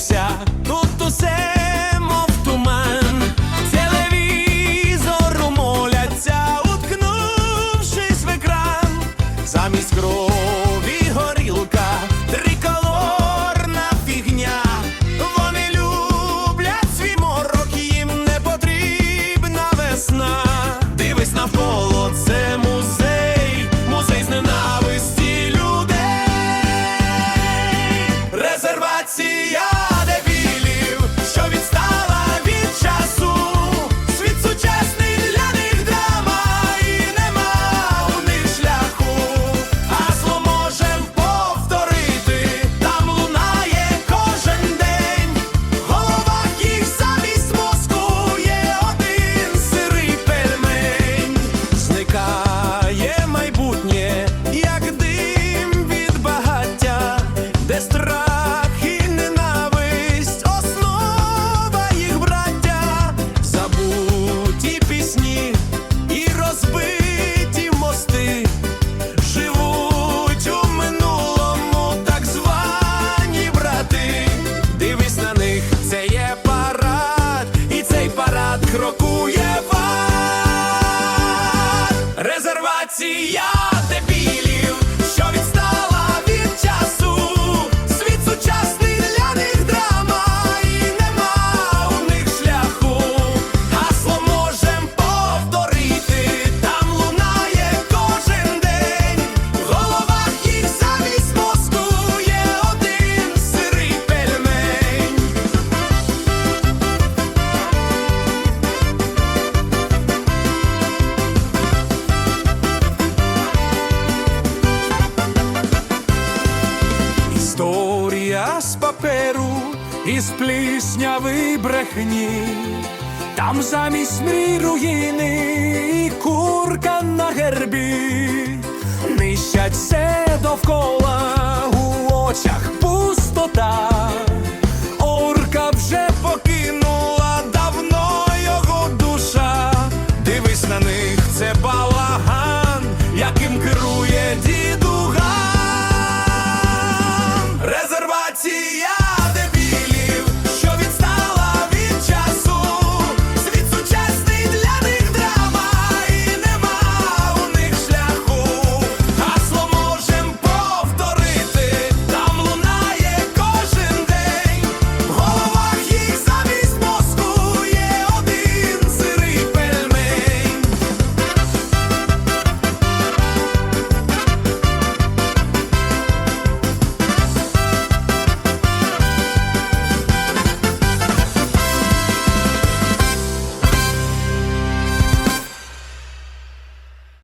вся. see ya. паперу із плісняви брехні, там замість мрій руїни і курка на гербі, нищать все довкола.